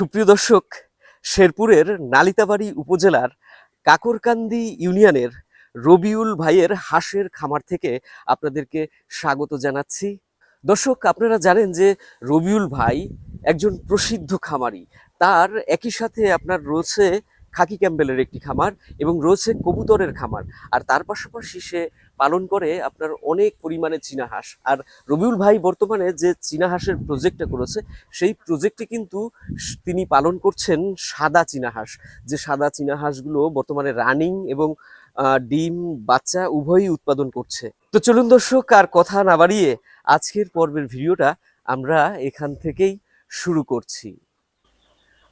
সুপ্রিয় দর্শক, শেরপুরের নালিতাবাড়ি উপজেলার কাকরকান্দি ইউনিয়নের রবিউল ভাইয়ের হাঁসের খামার থেকে আপনাদেরকে স্বাগত জানাচ্ছি। দর্শক, আপনারা জানেন যে রবিউল ভাই একজন প্রসিদ্ধ খামারি। তার একই সাথে আপনার রয়েছে খাকি ক্যাম্বেলের একটি খামার এবং রয়েছে কবুতরের খামার। আর তার পাশাপাশি সে পালন করে আপনার অনেক পরিমাণে চীনা হাঁস। আর রবিউল ভাই বর্তমানে যে চীনা হাঁসের প্রজেক্টটা করেছে, সেই প্রজেক্টে কিন্তু তিনি পালন করছেন সাদা চীনা হাঁস। যে সাদা চীনা হাঁসগুলো বর্তমানে রানিং এবং ডিম, বাচ্চা উভয়ই উৎপাদন করছে। তো চলুন দর্শক, আর কথা না বাড়িয়ে আজকের পর্বের ভিডিওটা আমরা এখান থেকেই শুরু করছি।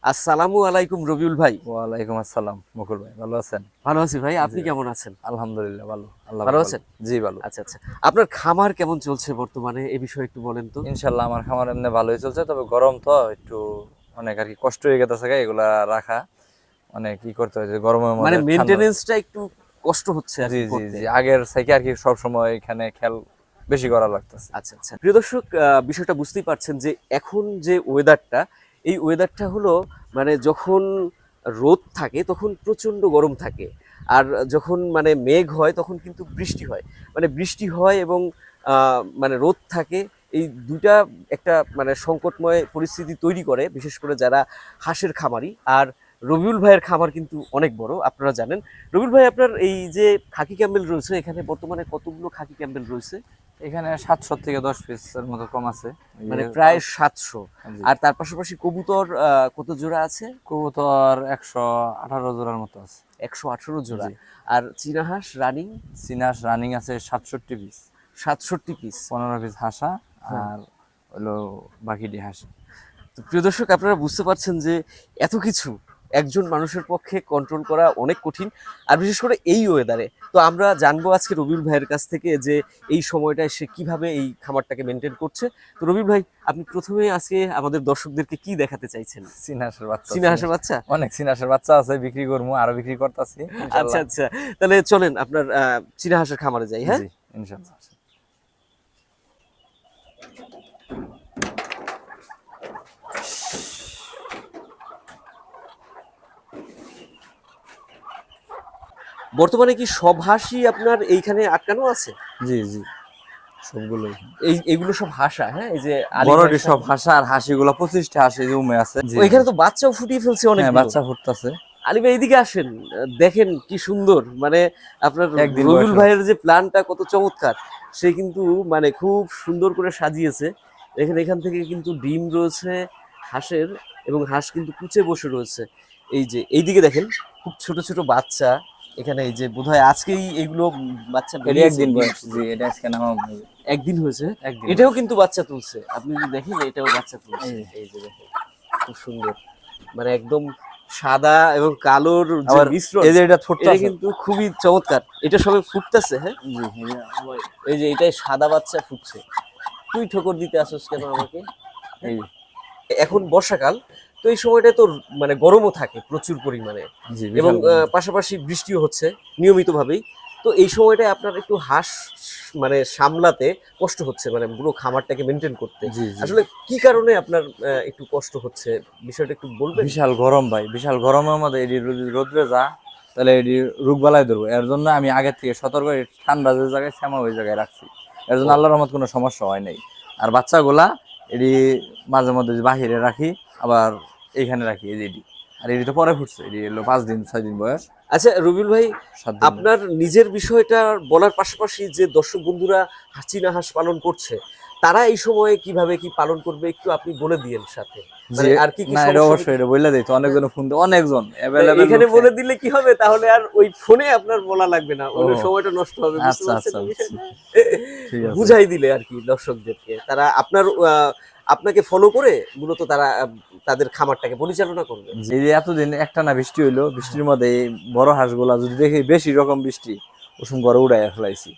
আসসালামু আলাইকুম রবিউল ভাই। ওয়ালাইকুম আসসালাম মুকুল ভাই ভালো আছেন? ভালো আছি ভাই আপনি কেমন আছেন? আলহামদুলিল্লাহ ভালো। আল্লাহ ভালো আছেন? জি ভালো। আচ্ছা আচ্ছা। আপনার খামার কেমন চলছে বর্তমানে? এ বিষয়ে একটু বলেন তো। ইনশাল্লাহ আমার খামার এমনি ভালোই চলছে তবে গরম তো একটু অনেক আর কি কষ্ট হয়ে গেছে এগুলা রাখা। মানে কি করতে হয় যে গরমের মানে ঠান্ডা- একটু কষ্ট হচ্ছে জি জি জি। আগের থেকে আর কি সব সময় এখানে খেয়াল বেশি করা লাগতেছে। আচ্ছা আচ্ছা। প্রিয় দর্শক বিষয়টা বুঝতেই পারছেন যে এখন যে ওয়েদারটা এই ওয়েদারটা হলো মানে যখন রোদ থাকে তখন প্রচণ্ড গরম থাকে। আর যখন মানে মেঘ হয় তখন কিন্তু বৃষ্টি হয়। মানে বৃষ্টি হয় এবং মানে রোদ থাকে, এই দুইটা একটা মানে সংকটময় পরিস্থিতি তৈরি করে, বিশেষ করে যারা হাঁসের খামারি। আর রবিউল ভাইয়ের খামার কিন্তু অনেক বড়, আপনারা জানেন। রবিউল ভাই, আপনার এই যে খাকি ক্যাম্বেল রয়েছে, এখানে বর্তমানে কতগুলো খাকি ক্যাম্বেল রয়েছে? এখানে সাতশো থেকে দশ পিসের মতো কম আছে। মানে প্রায় সাতশো। আর তার পাশাপাশি কবুতর কত জোড়া আছে? কবুতর একশো আঠারো জোড়ার মতো আছে। একশো আঠারো জোড়া। আর চীনা হাঁস রানিং? সিনাস রানিং আছে সাতষট্টি পিস সাতষট্টি পিস পনেরো পিস হাসা হ্যাঁ। আর হলো বাকিটি হাসি। তো প্রিয় দর্শক আপনারা বুঝতে পারছেন যে এত কিছু একজন মানুষের পক্ষে কন্ট্রোল করা অনেক কঠিন আর বিশেষ করে এই ওয়েদারে তো আমরা জানব আজকে রবিউল ভাইয়ের কাছ থেকে যে এই সময়টায় সে কীভাবে এই খামারটাকে মেনটেন করছে। তো রবিউল ভাই আপনি প্রথমে আজকে আমাদের দর্শকদেরকে কি দেখাতে চাইছেন? সিনাসের বাচ্চা চীনা হাঁসের বাচ্চা? অনেক সিনাসের বাচ্চা আছে বিক্রি করব আরও বিক্রি করতেছি আচ্ছা আচ্ছা। তাহলে চলেন আপনার আহ, চীনা খামারে যাই হ্যাঁ? বর্তমানে কি সব হাঁসই আপনার এইখানে আটকানো আছে? জি জি। সবগুলোই। এই এগুলো সব হাসা হ্যাঁ? এই যে বড়টি সব হাসা আর হাসিগুলো পঁচিশটা হাসি জমে আছে। ওইখানে তো বাচ্চাও ফুটিয়ে ফেলছে অনেক হ্যাঁ বাচ্চা ফুটতেছে। আলী ভাই এদিকে আসেন। দেখেন কি সুন্দর। মানে আপনার রবিউল ভাইয়ের যে প্ল্যানটা কত চমৎকার। সে কিন্তু মানে খুব সুন্দর করে সাজিয়েছে। দেখেন এখান থেকে কিন্তু ডিম রয়েছে হাঁসের এবং হাঁস কিন্তু কুচে বসে রয়েছে। এই যে এইদিকে দেখেন খুব ছোট ছোট বাচ্চা। এখানে এই যে বোধহয় আজকেই এগুলো বাচ্চা এটি বেরিয়েছে। একদিন বয়স জি এটা আজকে নামা একদিন হয়েছে? এটাও কিন্তু বাচ্চা তুলছে। আপনি যদি দেখেন এটাও বাচ্চা তুলছে। এই। যে দেখেন। খুব সুন্দর। মানে একদম সাদা এবং কালোর যে মিশ্রণ এই যে এটা এটা কিন্তু খুবই চমৎকার। এটা সবে ফুটতেছে হ্যাঁ? এই যে এই যে এটাই সাদা বাচ্চা ফুটছে। তুই ঠোকর দিতে আসোস কেন আমাকে? এই এখন বর্ষাকাল। তো এই সময়টা তো মানে গরমও থাকে প্রচুর পরিমাণে। এবং পাশাপাশি বৃষ্টিও হচ্ছে নিয়মিতভাবেই। তো এই সময়টায় আপনার একটু হাঁস মানে সামলাতে কষ্ট হচ্ছে মানে পুরো খামারটাকে মেনটেন করতে। আসলে কি কারণে আপনার একটু কষ্ট হচ্ছে? বিষয়টা একটু বলবেন? বিশাল গরম ভাই বিশাল গরমের মধ্যে এটি রোদ্রে যা তাহলে এটি রোগ বালাই ধরবো। এর জন্য আমি আগের থেকে সতর্ক ঠান্ডা যে জায়গায় শ্যামা ওই জায়গায় রাখছি। এর জন্য আল্লাহর রহমত কোনো সমস্যা হয় নাই। আর বাচ্চাগুলা এটি মাঝে মধ্যে বাহিরে রাখি আবার এইখানে রাখি এই আর এটি তো পরে ফুটছে এটি হলো পাঁচ দিন ছয় দিন বয়স। আচ্ছা রবিউল ভাই আপনার নিজের বিষয়টা বলার পাশাপাশি যে দর্শক বন্ধুরা হাসিনা হাঁস পালন করছে তারা এই সময়ে কীভাবে কি পালন করবে একটু আপনি বলে দিয়েন সাথে। মানে আর কি কি না এটা অবশ্যই এটা অনেকজন ফোন অনেকজন available এখানে বলে দিলে কি হবে? তাহলে আর ওই ফোনে আপনার বলা লাগবে না ওই সময়টা নষ্ট হবে বুঝতে আচ্ছা পারছেন? আচ্ছা বুঝাই দিলে আর কি দর্শকদেরকে। তারা আপনার আপনাকে ফলো করে মূলত তারা তাদের খামারটাকে পরিচালনা করবে। যে এতদিন একটা না বৃষ্টি হইল বৃষ্টির মধ্যে বড় হাঁসগুলা যদি দেখি বেশি রকম বৃষ্টি ওসম ঘরে উড়াইয়া ফেলাইছি।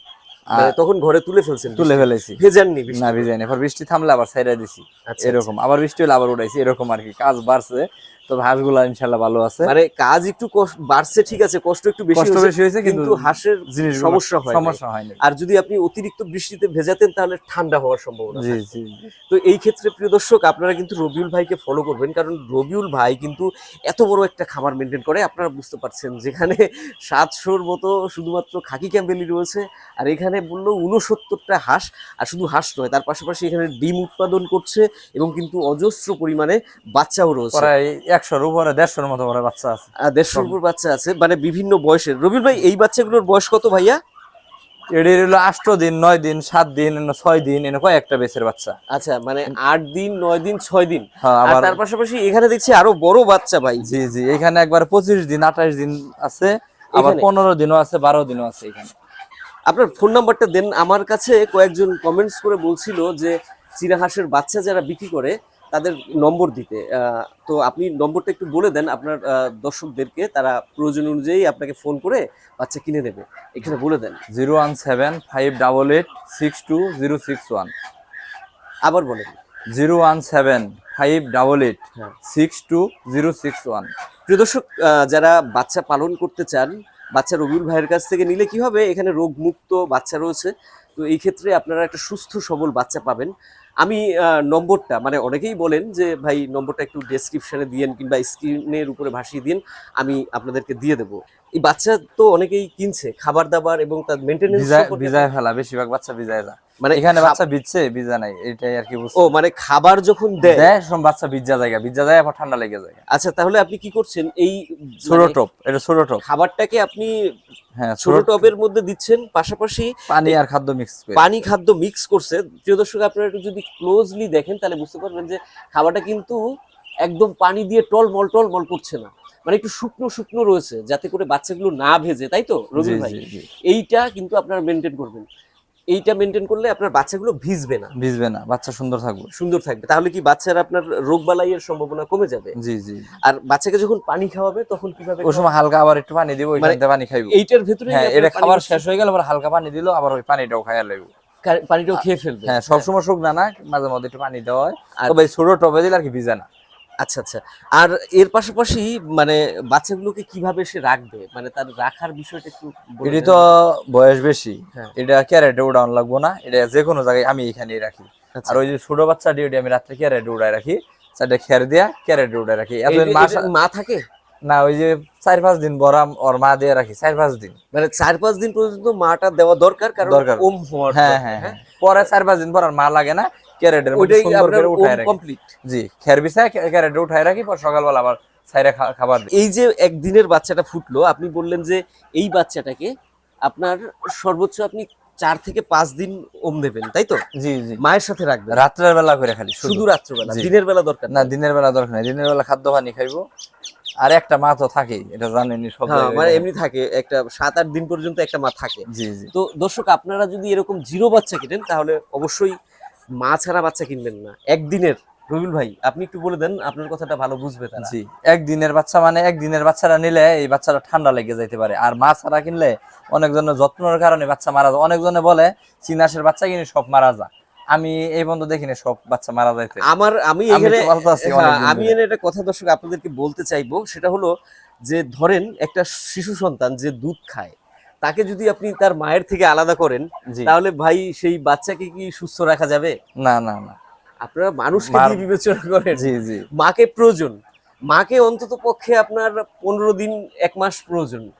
আর মানে তখন ঘরে তুলে ফেলছেন তুলে ফেলাইছি। ভেজাননি না ভেজাইনি। এবার বৃষ্টি থামলে আবার সাইডা দিছি। আচ্ছা, এরকম। আবার বৃষ্টি হলে আবার উড়াইছি। এরকম আর কি। কাজ বাড়ছে। তবে হাঁসগুলা ইনশাল্লাহ ভালো আছে। মানে কাজ একটু বাড়ছে ঠিক আছে কষ্ট একটু বেশি বেশি হয়েছে কিন্তু হাঁসের জিনিসগুলো সমস্যা হয় সমস্যা হয়নি আর যদি আপনি অতিরিক্ত বৃষ্টিতে ভেজাতেন তাহলে ঠান্ডা হওয়ার সম্ভাবনা জি জি। তো এই ক্ষেত্রে প্রিয় দর্শক আপনারা কিন্তু রবিউল ভাইকে ফলো করবেন কারণ রবিউল ভাই কিন্তু এত বড় একটা খামার মেনটেন করে আপনারা বুঝতে পারছেন যেখানে সাতশোর মতো শুধুমাত্র খাকি ক্যাম্বেলি রয়েছে আর এখানে বলল উনসত্তরটা হাঁস আর শুধু হাঁস নয় তার পাশাপাশি এখানে ডিম উৎপাদন করছে এবং কিন্তু অজস্র পরিমাণে বাচ্চাও রয়েছে। একশোর উপরে দেড়শোর মতো বাচ্চা আছে। দেড়শোর উপর বাচ্চা আছে মানে বিভিন্ন বয়সের। ভাই এই বাচ্চাগুলোর বয়স কত ভাইয়া? এটি হলো আষ্ট দিন নয় দিন সাত দিন ছয় দিন এনে কয়েকটা বেচের বাচ্চা। আচ্ছা মানে আট দিন নয় দিন ছয় দিন। হ্যাঁ আর তার পাশাপাশি এখানে দেখছি আরও বড় বাচ্চা ভাই। জি জি এখানে একবার পঁচিশ দিন আঠাশ দিন আছে আবার পনেরো দিনও আছে বারো দিনও আছে এখানে। আপনার ফোন নাম্বারটা দেন। আমার কাছে কয়েকজন কমেন্টস করে বলছিল যে চিরা হাঁসের বাচ্চা যারা বিক্রি করে তাদের নম্বর দিতে। তো আপনি নম্বরটা একটু বলে দেন আপনার দর্শকদেরকে। তারা প্রয়োজন অনুযায়ী আপনাকে ফোন করে বাচ্চা কিনে দেবে। এখানে বলে দেন। Zero one seven five double eight six two zero six one. আবার বলেন zero one seven five double eight হ্যাঁ। Six two zero six one. প্রিয় দর্শক যারা বাচ্চা পালন করতে চান বাচ্চা রবিউল ভাইয়ের কাছ থেকে নিলে কি হবে? এখানে রোগমুক্ত বাচ্চা রয়েছে। তো এই ক্ষেত্রে আপনারা একটা সুস্থ সবল বাচ্চা পাবেন। আমি আহ, নম্বরটা মানে অনেকেই বলেন যে ভাই নম্বরটা একটু ডেসক্রিপশানে দিয়েন কিংবা স্ক্রিনের উপরে ভাসিয়ে দিন আমি আপনাদেরকে দিয়ে দেবো। এই বাচ্চা তো অনেকেই কিনছে খাবার দাবার এবং তার মেনটেন্স ভিজায় ভিজায় ফেলা বেশিরভাগ বাচ্চা ভিজায় যা মানে এখানে বাচ্চা ভিজছে ভিজা নাই এটাই আর কি ও মানে খাবার যখন দেয় সব বাচ্চা ভিজা জায়গা ভিজা যায় আবার ঠান্ডা লেগে যায়। আচ্ছা তাহলে আপনি কি করছেন? এই ছোট মানে টপ এটা ছোট টপ খাবারটাকে আপনি হ্যাঁ ছোট ছোট মধ্যে দিচ্ছেন পাশাপাশি পানি আর খাদ্য মিক্স করে। পানি খাদ্য মিক্স করছে। প্রিয় দর্শক আপনারা একটু যদি ক্লোজলি দেখেন তাহলে বুঝতে পারবেন যে খাবারটা কিন্তু একদম পানি দিয়ে টলমল টলমল করছে না। মানে একটু শুকনো শুকনো রয়েছে যাতে করে বাচ্চাগুলো না ভেজে তাই তো রবি ভাই। এইটা কিন্তু আপনারা মেনটেন করবেন। এইটা মেনটেন করলে আপনার বাচ্চাগুলো ভিজবে না। ভিজবে না বাচ্চা সুন্দর থাকবে। সুন্দর থাকবে। তাহলে কি বাচ্চার আপনার রোগ বালাইয়ের সম্ভাবনা কমে যাবে? জি জি। আর বাচ্চাকে যখন পানি খাওয়াবে তখন কীভাবে ওই সময় হালকা আবার একটু পানি দিব ওইখান পানি খাইবো। এইটার ভেতরে হ্যাঁ এটা খাবার শেষ। হয়ে গেল আবার হালকা পানি দিল আবার ওই পানিটাও খাইয়া লাগবে পানিটাও খেয়ে ফেলবে। হ্যাঁ সবসময় শুকনা না না মাঝে মধ্যে একটু পানি দেওয়া হয়। আর- তবে ছোট টবে দিলে আর কি ভিজে না। আচ্ছা আচ্ছা। আর এর পাশাপাশি মানে বাচ্চাগুলোকে কীভাবে সে রাখবে? মানে তার রাখার বিষয়টা একটু এটি তো বয়স বেশি। হ্যাঁ। এটা ক্যারেটে উড়ান লাগবো না। এটা যে কোনো জায়গায় আমি এখানেই রাখি। আচ্ছা। আর ওই যে ছোট বাচ্চা ডিউটি আমি রাত্রে ক্যারেটে উড়াই রাখি। চারটে খের দিয়া ক্যারেটে উড়াই রাখি। এত মা থাকে? না ওই যে চার পাঁচ দিন বরাম ওর মা দিয়ে রাখি চার পাঁচ দিন। মানে চার পাঁচ দিন পর্যন্ত মাটা দেওয়া দরকার কারণ দরকার। হ্যাঁ দরকার, হ্যাঁ? হ্যাঁ। পরে চার পাঁচ দিন পর আর মা লাগে না। ক্যারেটের মধ্যে সুন্দর করে উঠায় রাখি। কমপ্লিট জি খের বিছায় ক্যারেটে উঠায় রাখি পর সকালবেলা আবার সাইরে খাবার এই যে একদিনের বাচ্চাটা ফুটলো আপনি বললেন যে এই বাচ্চাটাকে আপনার সর্বোচ্চ আপনি চার থেকে পাঁচ দিন ওম দেবেন তাই তো? জি জি। মায়ের সাথে রাখবেন? রাত্রের বেলা করে খালি শুধু। রাত্রবেলা দিনের বেলা দরকার না দিনের বেলা দরকার দিনের বেলা খাদ্য পানি খাইবো। আর একটা মা তো থাকেই এটা জানেনি সব হ্যাঁ মানে এমনি থাকে একটা সাত আট দিন পর্যন্ত একটা মা থাকে। জি জি। তো দর্শক আপনারা যদি এরকম জিরো বাচ্চা কিনেন তাহলে অবশ্যই মা ছাড়া বাচ্চা কিনবেন না। একদিনের। রবিউল ভাই আপনি একটু বলে দেন আপনার কথাটা ভালো বুঝবে তারা। জি একদিনের বাচ্চা মানে একদিনের বাচ্চারা নিলে এই বাচ্চাটা ঠান্ডা লেগে যাইতে পারে। আর মা ছাড়া কিনলে অনেকজনের যত্নের কারণে বাচ্চা মারা যায়। অনেকজনে বলে চিনাসের বাচ্চা কিনে সব মারা যায় আমি এই পর্যন্ত দেখিনি সব বাচ্চা মারা যাইতে। আমার আমি আমি এখানে হ্যাঁ, আমি এখানে একটা কথা দর্শক আপনাদেরকে বলতে চাইব। সেটা হলো যে ধরেন একটা শিশু সন্তান যে দুধ খায় তাকে যদি আপনি তার মায়ের থেকে আলাদা করেন তাহলে ভাই সেই বাচ্চাকে কি সুস্থ রাখা যাবে? না না না। আপনারা মানুষকে দিয়ে বিবেচনা করেন। জি জি। মাকে প্রয়োজন। মাকে অন্তত পক্ষে আপনার পনেরো দিন এক মাস প্রয়োজন।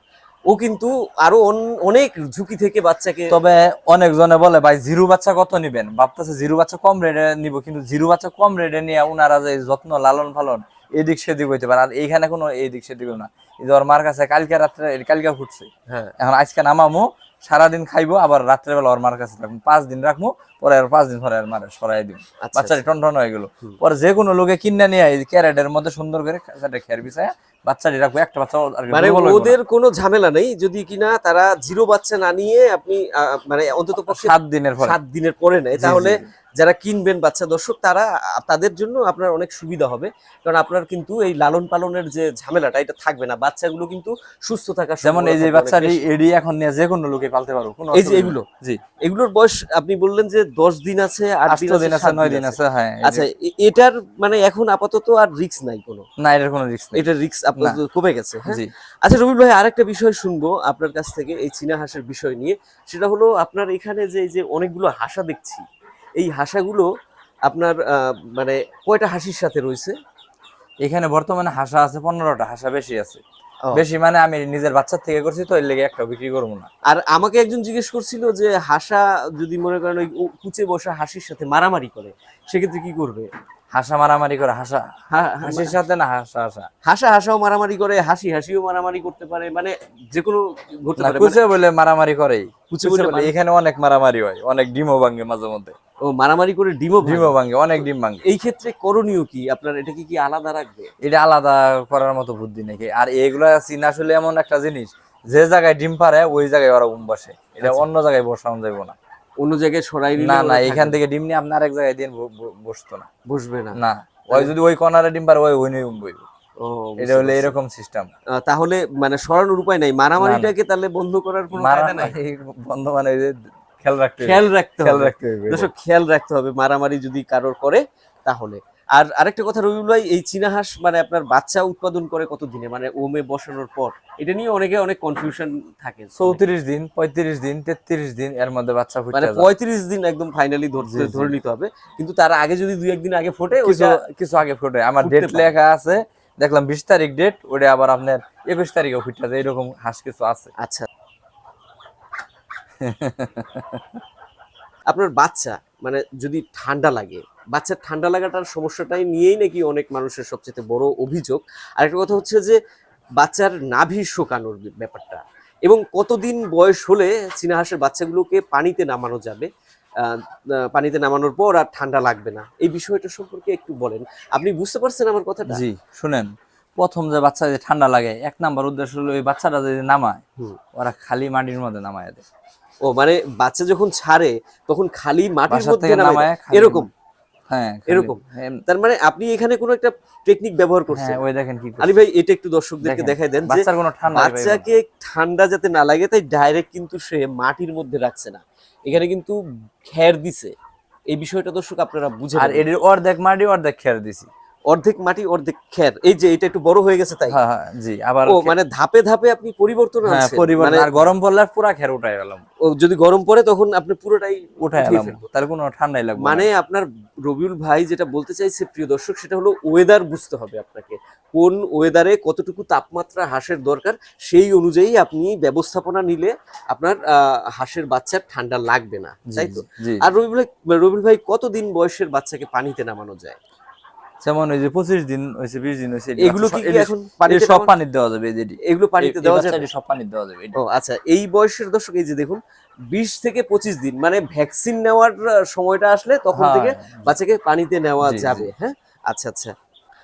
ও কিন্তু আরও অন- অনেক ঝুঁকি থেকে বাচ্চাকে তবে অনেকজনে বলে ভাই জিরো বাচ্চা কত নিবেন? ভাবতেছে জিরো বাচ্চা কম রেটে নিব কিন্তু জিরো বাচ্চা কম রেটে নিয়ে উনারা যে যত্ন লালন পালন এদিক সেদিক হইতে পারে। আর এইখানে কোনো এদিক সেদিক না। ওর মার কাছে কালকে রাত্রে কালকে ফুটছে হ্যাঁ। এখন আজকে নামামো সারাদিন খাইবো আবার রাত্রে বেলা ওর মার কাছে রাখব পাঁচ দিন রাখব পরে আর পাঁচ দিন পরে আর মারে সরাই দিব আচ্ছা, বাচ্চাটি টন টন হয়ে গেল। পরে যে কোনো লোকে কিনে নিয়ে এই ক্যারেটের মধ্যে সুন্দর করে চারটে খের বিছায় বাচ্চাটি রাখব একটা বাচ্চা মানে। ওদের কোনো ঝামেলা নেই যদি কিনা তারা জিরো বাচ্চা না নিয়ে আপনি মানে অন্তত সাত দিনের পরে। সাত দিনের পরে নেয় জি, তাহলে। যারা কিনবেন বাচ্চা দর্শক তারা তাদের জন্য আপনার অনেক সুবিধা হবে। কারণ আপনার কিন্তু এই লালন পালনের যে ঝামেলাটা এটা থাকবে না। বাচ্চাগুলো কিন্তু সুস্থ থাকার যেমন এই যে এডি এখন নিয়ে যে কোনো লোকে পালতে কোনো এই যে এগুলো? জি। এগুলোর বয়স আপনি বললেন যে দশ দিন আছে আট আট দিন আছে সাত নয় দিন আছে হ্যাঁ আচ্ছা এটার মানে এখন আপাতত আর রিস্ক নাই কোনো? না এটার কোনো রিস্ক নেই। এটার রিস্ক আপনার কমে গেছে হ্যাঁ? জি। আচ্ছা রবিউল ভাই আরেকটা বিষয় শুনব আপনার কাছ থেকে এই চীনা হাঁসের বিষয় নিয়ে। সেটা হলো আপনার এখানে যে এই যে অনেকগুলো হাসা দেখছি এই হাঁসাগুলো আপনার আহ, মানে কয়টা হাসির সাথে রয়েছে? এখানে বর্তমানে হাসা আছে পনেরোটা হাসা বেশি আছে। বেশি মানে আমি নিজের বাচ্চার থেকে করছি তো এর লেগে একটা বিক্রি করব না। আর আমাকে একজন জিজ্ঞেস করছিল যে হাসা যদি মনে করেন ওই কুচে বসা হাসির সাথে মারামারি করে সেক্ষেত্রে কি করবে? হাসা মারামারি করে হাসা। হা- হাসির সাথে না হাসা হাসা। হাসা হাসাও মারামারি করে হাসি হাসিও মারামারি করতে পারে মানে যে কোনো ঘটতে না পারে মানে কুচে বলে মারামারি করে কুচে বলে এখানে অনেক মারামারি হয় অনেক ডিমও ভাঙে মাঝে মধ্যে। ও মারামারি করে ডিমও। ডিমও ভাঙে অনেক ডিম ভাঙে। এই ক্ষেত্রে করণীয় কি? আপনার এটা কি আলাদা রাখবে? এটা আলাদা করার মতো বুদ্ধি নাকি আর এগুলা চীন আসলে এমন একটা জিনিস যে জায়গায় ডিম পারে ওই জায়গায় ওরা উম বসে। এটা আচ্ছা। অন্য জায়গায় বসানো যাবে না। অন্য জায়গায় সরাই না না এখান থেকে ডিম নিয়ে আপনি আরেক জায়গায় দিয়ে ব- বসতো না। বসবে না। না ওই যদি ওই কর্নারে ডিম পারে ওই ওই নিয়ে উম বইব। ও এটা হলে এরকম সিস্টেম আহ, তাহলে মানে সরানোর উপায় নাই। মারামারিটাকে তাহলে বন্ধ করার কোনো নাই? বন্ধ মানে খেয়াল রাখতে হবে। খেয়াল রাখতে খেয়াল রাখতে হবে। দর্শক খেয়াল রাখতে হবে মারামারি যদি কারোর করে তাহলে। আর আরেকটা কথা রবিউল ভাই এই চীনা হাঁস মানে আপনার বাচ্চা উৎপাদন করে কত দিনে মানে ওমে বসানোর পর। এটা নিয়ে অনেকে অনেক কনফিউশন থাকে। চৌত্রিশ দিন পঁয়ত্রিশ দিন তেত্রিশ দিন এর মধ্যে বাচ্চা মানে পঁয়ত্রিশ দিন একদম ফাইনালি ধরতে। ধরে নিতে হবে। কিন্তু তার আগে যদি দুই একদিন আগে ফোটে কিছু কিছু আগে ফোটে। আমার ডেট লেখা আছে দেখলাম বিশ তারিখ ডেট ওটা আবার আপনার একুশ তারিখে ফুটে যায়। এরকম হাঁস কিছু আছে। আচ্ছা। আপনার বাচ্চা মানে যদি ঠান্ডা লাগে বাচ্চার ঠান্ডা লাগাটার সমস্যাটাই নিয়েই নাকি অনেক মানুষের সবচেয়ে বড় অভিযোগ। আরেকটা কথা হচ্ছে যে বাচ্চার নাভি শোকানোর ব্যাপারটা এবং কতদিন বয়স হলে চীনা হাঁসের বাচ্চাগুলোকে পানিতে নামানো যাবে পানিতে নামানোর পর আর ঠান্ডা লাগবে না। এই বিষয়টা সম্পর্কে একটু বলেন। আপনি বুঝতে পারছেন আমার কথাটা? জি শুনেন। প্রথম যে বাচ্চা যে ঠান্ডা লাগে এক নাম্বার উদ্দেশ্য হলো ওই বাচ্চাটা যদি নামায়। ওরা খালি মাটির মধ্যে নামায় দেয়। ও মানে বাচ্চা যখন ছাড়ে তখন খালি মাটির মধ্যে নামায়। এরকম? হ্যাঁ খালি- এরকম? তার মানে আপনি এখানে কোনো একটা টেকনিক ব্যবহার করছেন? হ্যাঁ ওই দেখেন কি আলী ভাই এটা একটু দর্শকদেরকে দেখাই দেন বাচ্চার কোনো ঠান্ডা বাচ্চাকে ঠান্ডা যাতে না লাগে তাই ডাইরেক্ট কিন্তু সে মাটির মধ্যে রাখছে না। এখানে কিন্তু খ্যার দিছে। এই বিষয়টা দর্শক আপনারা বুঝে আর নেবেন। অর্ধেক মাটি অর্ধেক খেয়ার দিছি। অর্ধেক মাটি অর্ধেক খ্যার এই যে এটা একটু বড় হয়ে গেছে তাই? হ্যাঁ হ্যাঁ জি আবার ও মানে ধাপে ধাপে আপনি পরিবর্তন হ্যাঁ আনছেন। পরিবার মানে আর গরম পড়লে পুরা খের উঠাই গেলাম। ও যদি গরম পড়ে তখন আপনি পুরোটাই উঠাই উঠিয়ে গেলাম। তার কোনো ঠান্ডাই লাগবে মানে আপনার রবিউল ভাই যেটা বলতে চাইছে প্রিয় দর্শক সেটা হলো ওয়েদার বুঝতে হবে আপনাকে। কোন ওয়েদারে কতটুকু তাপমাত্রা হাঁসের দরকার সেই অনুযায়ী আপনি ব্যবস্থাপনা নিলে আপনার আহ, হাঁসের বাচ্চা ঠান্ডা লাগবে না। তাই তো? আর রবিউল ভাই রবিউল ভাই কতদিন বয়সের বাচ্চাকে পানিতে নামানো যায়? যেমন ওই যে পঁচিশ দিন হয়েছে বিশ দিন হয়েছে এগুলো কি এখন পানিতে সব পানি দেওয়া যাবে এই এগুলো পানিতে দেওয়া যাবে? সব পানি দেওয়া যাবে ও আচ্ছা এই বয়সের দর্শক এই যে দেখুন বিশ থেকে পঁচিশ দিন মানে ভ্যাকসিন নেওয়ার সময়টা আসলে তখন হ্যাঁ, থেকে বাচ্চাকে পানিতে নেওয়া যাবে হ্যাঁ? আচ্ছা আচ্ছা।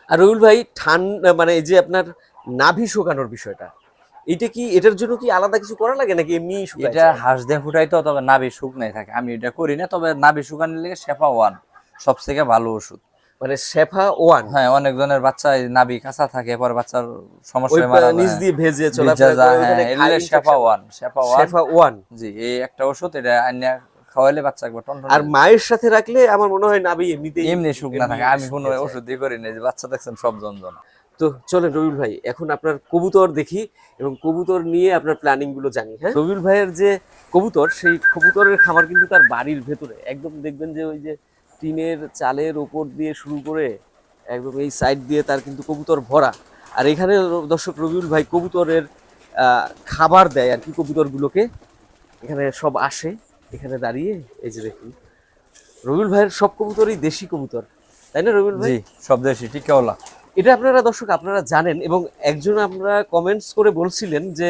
আর রবিউল ভাই ঠান্ডা মানে এই যে আপনার নাভি শুকানোর বিষয়টা এটা কি এটার জন্য কি আলাদা কিছু করা লাগে নাকি এমনি এটা হাঁস দিয়ে ফুটাই তো তবে নাভি শুকনাই থাকে। আমি এটা করি না তবে নাভি শুকানোর লেগে শেফা ওয়ান সবথেকে ভালো ওষুধ। মানে শেফা ওয়ান। হ্যাঁ অনেকজনের বাচ্চা এই নাভি কাঁচা থাকে পর বাচ্চার ওই সমস্যায় মারা নিচ যায়। দিয়ে ভেজে চলাফেরা যায়, হ্যাঁ, এগুলো Shefa one Shefa one. Shefa one. জি এই একটা ওষুধ এটা আইনা খাওয়াইলে বাচ্চা একবার টন আর মায়ের সাথে রাখলে আমার মনে হয় নাভি এমনিতেই এমনি শুকনা থাকে আমি কোনো ওষুধ দিয়ে করি না যে বাচ্চা দেখছেন সব জনজনা তো চলেন রবিউল ভাই এখন আপনার কবুতর দেখি এবং কবুতর নিয়ে আপনার প্ল্যানিংগুলো জানি হ্যাঁ? রবিউল ভাইয়ের যে কবুতর সেই কবুতরের খামার কিন্তু তার বাড়ির ভেতরে। একদম দেখবেন যে ওই যে টিনের চালের উপর দিয়ে শুরু করে একদম এই সাইড দিয়ে তার কিন্তু কবুতর ভরা। আর এখানে দর্শক রবিউল ভাই কবুতরের খাবার দেয় আর কি কবুতরগুলোকে। এখানে সব আসে এখানে দাঁড়িয়ে এই যে দেখুন। রবিউল ভাইয়ের সব কবুতরই দেশি কবুতর তাই না রবিউল ভাই? সব দেশি টিকাওলা এটা আপনারা দর্শক আপনারা জানেন এবং একজন আমরা কমেন্টস করে বলছিলেন যে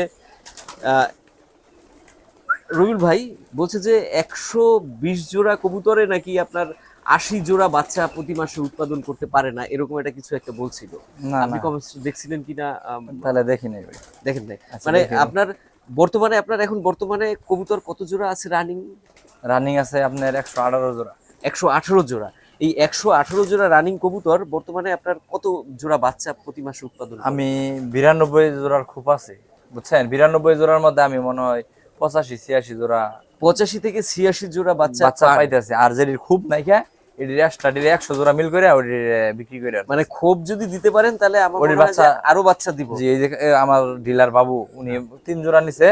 রবিউল ভাই বলছে যে একশো বিশ জোড়া কবুতরে নাকি আপনার আশি জোড়া বাচ্চা প্রতি মাসে উৎপাদন করতে পারে না এরকম একটা কিছু একটা বলছিল। আপনি কমেন্টস দেখছিলেন কিনা তাহলে দেখি নাই দেখেন নাই। আচ্ছা, মানে আপনার বর্তমানে আপনার এখন বর্তমানে কবুতর কত জোড়া আছে রানিং রানিং আছে আপনার একশো আঠারো জোড়া। একশো আঠারো জোড়া। এই একশো আঠারো জোড়া রানিং কবুতর বর্তমানে আপনার কত জোড়া বাচ্চা প্রতি মাসে উৎপাদন আমি বিরানব্বই জোড়ার খুব আছে বুঝছেন? বিরানব্বই জোড়ার মধ্যে আমি মনে হয় পঁচাশি ছিয়াশি জোড়া পঁচাশি থেকে ছিয়াশি জোড়া বাচ্চা বাচ্চা। পাইতেছে। আর যেটির খুব নাই খা এটির একশো জোড়া মিল করে ওটির বিক্রি করে মানে ক্ষোভ যদি দিতে পারেন তাহলে আমার ওর হয় যে বাচ্চা- আরও বাচ্চা দিব। জি এই যে আমার ডিলার বাবু উনি তিন জোড়া নিছে।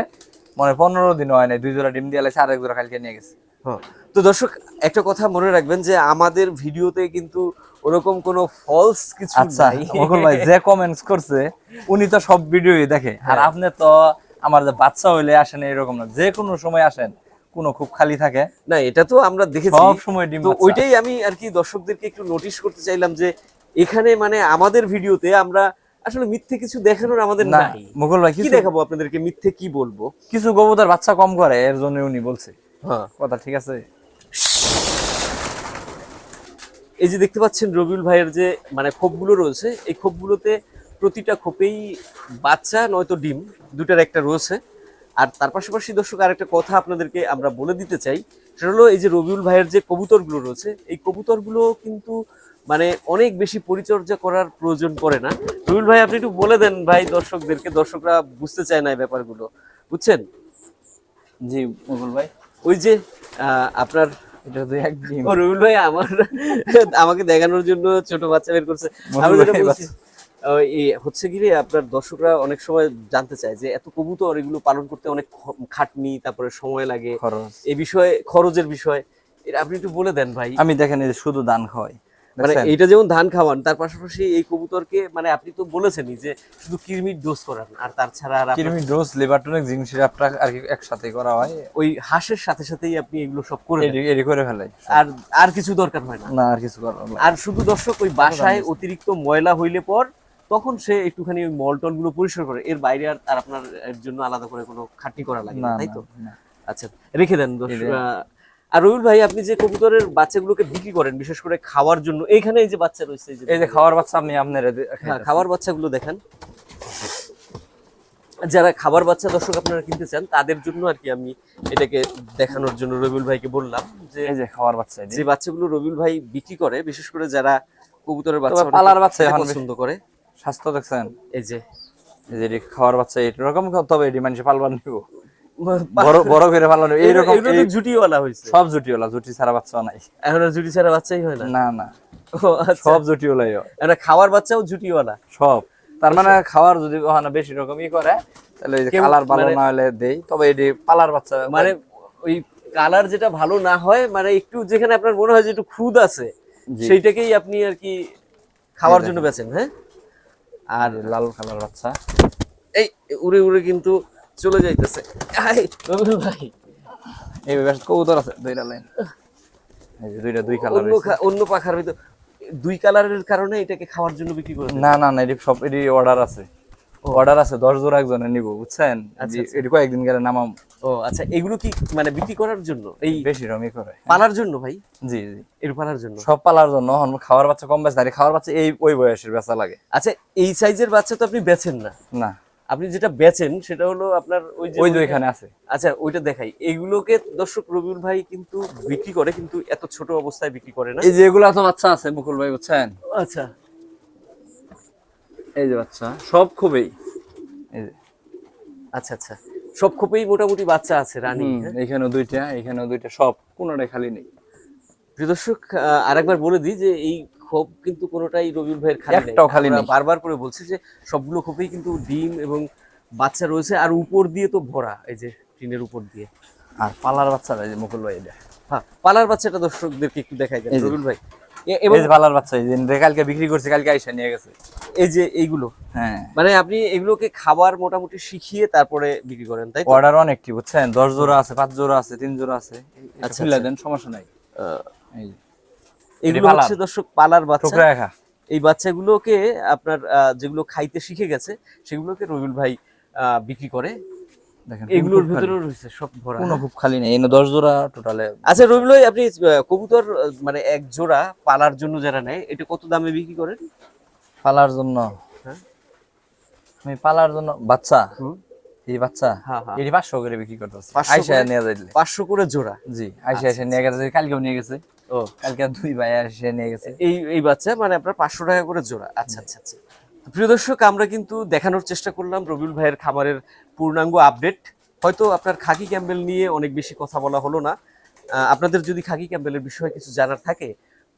মানে পনেরো দিন হয় নাই দুই জোড়া ডিম দিয়ে লাগছে আরেক জোড়া কালকে নিয়ে গেছে। হ্যাঁ। তো দর্শক একটা কথা মনে রাখবেন যে আমাদের ভিডিওতে কিন্তু ওরকম কোনো ফলস কিছু আচ্ছা নাই। মুকুল ভাই যে কমেন্টস করছে উনি তো সব ভিডিওই দেখে। আর হ্যাঁ। আপনি তো আমার যে বাচ্চা হইলে আসেন এরকম না যে কোনো সময় আসেন। কোনো খুব খালি থাকে। না এটা তো আমরা দেখেছি। সব সময় ডিম তো ওইটাই আমি আর কি দর্শকদেরকে একটু নোটিশ করতে চাইলাম যে এখানে মানে আমাদের ভিডিওতে আমরা আসলে মিথ্যে কিছু দেখানোর আমাদের না নাই। মুকুল ভাই কি দেখাবো আপনাদেরকে? মিথ্যে কি বলব? কিছু কবুতর বাচ্চা কম করে এর জন্য উনি বলছে। হ্যাঁ। কথা ঠিক আছে? এই যে দেখতে পাচ্ছেন রবিউল ভাইয়ের যে মানে খোপগুলো রয়েছে এই খোপগুলোতে প্রতিটা খোপেই বাচ্চা নয়তো ডিম দুটার একটা রয়েছে। আর তার পাশাপাশি দর্শক আর একটা কথা আপনাদেরকে আমরা বলে দিতে চাই সেটা হলো এই যে রবিউল ভাইয়ের যে কবুতরগুলো রয়েছে এই কবুতরগুলো কিন্তু মানে অনেক বেশি পরিচর্যা করার প্রয়োজন পড়ে না। রবিউল ভাই আপনি একটু বলে দেন ভাই দর্শকদেরকে দর্শকরা বুঝতে চায় না এই ব্যাপারগুলো। বুঝছেন? জি মুকুল ভাই। ওই যে আহ, আপনার রবিউল ভাই আমার আমাকে দেখানোর জন্য ছোট বাচ্চা বের করছে। হচ্ছে কি আপনার দর্শকরা অনেক সময় জানতে চায় যে এত কবুতর এগুলো পালন করতে অনেক খাটনি তারপরে সময় লাগে। এই বিষয়ে খরচের বিষয় এটা আপনি একটু বলে দেন ভাই। আমি দেখেন শুধু দান খাওয়াই। মানে দেখছেন? যেমন ধান খাওয়ান তার পাশাপাশি এই কবুতরকে মানে আপনি তো বলেছেনই যে শুধু কিরমির ডোজ করান আর তার ছাড়া আর আপনার ডোজ আর কি একসাথে করা হয়। ওই হাঁসের সাথে সাথেই আপনি এগুলো সব করে করে ফেলাই। আর আর কিছু দরকার হয় না। না আর কিছু করার আর শুধু দর্শক ওই বাসায় অতিরিক্ত ময়লা হইলে পর তখন সে একটুখানি ওই মল টলগুলো পরিষ্কার করে। এর বাইরে আর আর আপনার এর জন্য আলাদা করে কোনো খাটনি করা লাগে না তাই তো। আচ্ছা রেখে দেন আর রবিউল ভাই আপনি যে কবুতরের বাচ্চাগুলোকে বিক্রি করেন বিশেষ করে খাওয়ার জন্য এইখানে এই যে বাচ্চা রয়েছে এই যে খাওয়ার বাচ্চা আপনি আপনার হ্যাঁ খাবার বাচ্চাগুলো দেখেন। যারা খাবার বাচ্চা দর্শক আপনারা কিনতে চান তাদের জন্য আর কি আমি এটাকে দেখানোর জন্য রবিউল ভাইকে বললাম যে এই যে খাওয়ার বাচ্চা যে। যে বাচ্চাগুলো রবিউল ভাই বিক্রি করে বিশেষ করে যারা কবুতরের বাচ্চা পালার বাচ্চা পছন্দ করে স্বাস্থ্য দেখছেন? এই যে। এই যে খাওয়ার বাচ্চা এরকম তবে এটি মানুষ পালবার নিব বড় বড় করে পালন এইরকম এগুলো তো এই- জুটিওয়ালা হয়েছে। সব জুটিওলা জুটি ছাড়া বাচ্চা নাই। এখন জুটি ছাড়া বাচ্চাই হয় না? না না। ও আচ্ছা। সব খাওয়ার বাচ্চাও জুটিওয়ালা? সব। তার মানে খাওয়ার যদি বেশি রকম ই করে তাহলে কালার ভালো মানে- না হলে দেই তবে এটি পালার বাচ্চা। মানে ওই কালার যেটা ভালো না হয় মানে একটু যেখানে আপনার মনে হয় যে একটু খুদ আছে সেইটাকেই আপনি আর কি খাওয়ার জন্য বেচেন হ্যাঁ? আর লাল কালার বাচ্চা। এই উড়ে উড়ে কিন্তু চলে যাইতেছে। ভাই। এই বেশ কবুতর আছে দুইটা লাইন দুইটা দুই কালার অন্য পাখার ভিতর দুই কালারের কারণে এটাকে খাওয়ার জন্য বিক্রি করে না না না এটি সব এটি অর্ডার আছে। অর্ডার আছে দশ জোড়া একজনে নিব বুঝছেন? আচ্ছা, এটি- এটি কয়েকদিন গেলে নামাম। ও আচ্ছা এগুলো কি মানে বিক্রি করার জন্য? এই বেশি রমি করে। পালার জন্য ভাই? জি জি। এর পালার জন্য? সব পালার জন্য এখন খাওয়ার বাচ্চা কম বেচা খাওয়ার বাচ্চা এই ওই বয়সের বেচা লাগে। আচ্ছা এই সাইজের বাচ্চা তো আপনি বেচেন না? না। আপনি যেটা বেচেন সেটা হলো আপনার ওই যে ওই ওইখানে আছে। আচ্ছা ওইটা দেখাই। এইগুলোকে দর্শক রবিউল ভাই কিন্তু বিক্রি করে কিন্তু এত ছোট অবস্থায় বিক্রি করে না? এই যে এগুলো তো বাচ্চা আছে মুকুল ভাই বুঝছেন? আচ্ছা। এই যে বাচ্চা সব খুবই। এই যে। আচ্ছা আচ্ছা। সব খোপেই মোটামুটি বাচ্চা আছে রানী হুম, এইখানেও দুইটা এইখানেও দুইটা সব কোনোটাই খালি নেই। প্রিয় দর্শক আরেকবার বলে দিই যে এই খোপ কিন্তু কোনোটাই রবিউল ভাইয়ের খালি একটাও খালি নেই। বারবার করে বলছি যে সবগুলো খোপেই কিন্তু ডিম এবং বাচ্চা রয়েছে আর উপর দিয়ে তো ভরা এই যে টিনের উপর দিয়ে। আর পালার বাচ্চাটা এই যে মুকুল ভাই এটা হ্যাঁ পালার বাচ্চাটা দর্শকদেরকে একটু দেখাই দেন রবিউল ভাই। এ- এই যে পালার বাচ্চা এই যে কালকে বিক্রি করছে কালকে আইসা নিয়ে গেছে। এই যে এইগুলো। হ্যাঁ। মানে আপনি এগুলোকে খাবার মোটামুটি শিখিয়ে তারপরে বিক্রি করেন তাই? অর্ডার অনেকটি বুঝছেন? দশ জোড়া আছে পাঁচ জোড়া আছে তিন জোড়া আছে। আচ্ছা, আচ্ছা। দেন সমস্যা নাই। এই এগুলো হচ্ছে দর্শক পালার বাচ্চা। এই বাচ্চাগুলোকে আপনার যেগুলো খাইতে শিখে গেছে সেগুলোকে রবিউল ভাই আহ, বিক্রি করে। দেখেন এগুলোর রয়েছে সব ভরা। কোনো খুব খালি নেই। এনে দশ জোড়া টোটালে। আচ্ছা রবিউল ভাই আপনি কবুতর মানে এক জোড়া পালার জন্য যারা নেয় এটা কত দামে বিক্রি করেন? পালার জন্য। হ্যাঁ। আমি পালার জন্য বাচ্চা। এই বাচ্চা? হ্যাঁ হ্যাঁ। এটি পাঁচশো করে বিক্রি করতেছে। 500 আইসা নিয়ে যাইলে। পাঁচশো করে জোড়া। জি আইসা এসে নিয়ে গেছে কালকেও নিয়ে গেছে। ও। কালকে দুই ভাই এসে নিয়ে গেছে। এই এই বাচ্চা মানে আপনার পাঁচশো টাকা করে জোড়া। আচ্ছা আচ্ছা আচ্ছা। প্রিয় দর্শক আমরা কিন্তু দেখানোর চেষ্টা করলাম রবিউল ভাইয়ের খামারের পূর্ণাঙ্গ আপডেট। হয়তো আপনার খাকি ক্যাম্বেল নিয়ে অনেক বেশি কথা বলা হলো না। আপনাদের যদি খাকি ক্যাম্বেলের বিষয়ে কিছু জানার থাকে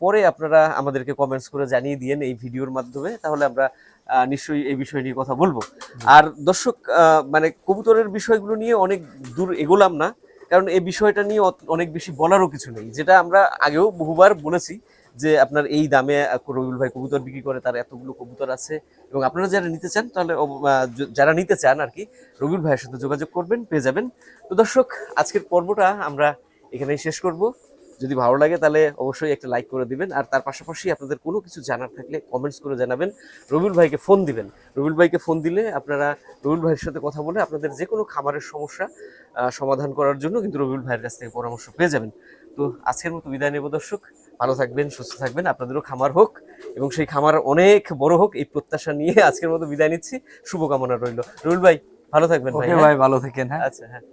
পরে আপনারা আমাদেরকে কমেন্টস করে জানিয়ে দিয়েন এই ভিডিওর মাধ্যমে, তাহলে আমরা নিশ্চয়ই এই বিষয় নিয়ে কথা বলব। আর দর্শক মানে কবুতরের বিষয়গুলো নিয়ে অনেক দূর এগোলাম না, কারণ এই বিষয়টা নিয়ে অনেক বেশি বলারও কিছু নেই। যেটা আমরা আগেও বহুবার বলেছি যে আপনার এই দামে রবিউল ভাই কবুতর বিক্রি করে, তার এতগুলো কবুতর আছে। এবং আপনারা যারা নিতে চান, তাহলে যারা নিতে চান আর কি, রবিউল ভাইয়ের সাথে যোগাযোগ করবেন, পেয়ে যাবেন। তো দর্শক, আজকের পর্বটা আমরা এখানেই শেষ করব। যদি ভালো লাগে তাহলে অবশ্যই একটা লাইক করে দিবেন। আর তার পাশাপাশি আপনাদের কোনো কিছু জানার থাকলে কমেন্টস করে জানাবেন। রবিউল ভাইকে ফোন দিবেন। রবিউল ভাইকে ফোন দিলে আপনারা রবিউল ভাইয়ের সাথে কথা বলে আপনাদের যে কোনো খামারের সমস্যা সমাধান করার জন্য কিন্তু রবিউল ভাইয়ের কাছ থেকে পরামর্শ পেয়ে যাবেন। তো আজকের মতো বিদায় নেব দর্শক। ভালো থাকবেন সুস্থ থাকবেন। আপনাদেরও খামার হোক এবং সেই খামার অনেক বড় হোক এই প্রত্যাশা নিয়ে আজকের মতো বিদায় নিচ্ছি। শুভকামনা রইল। রবিউল ভাই ভালো থাকবেন ভাই হ্যাঁ? ভাই ভালো থাকেন হ্যাঁ? আচ্ছা হ্যাঁ।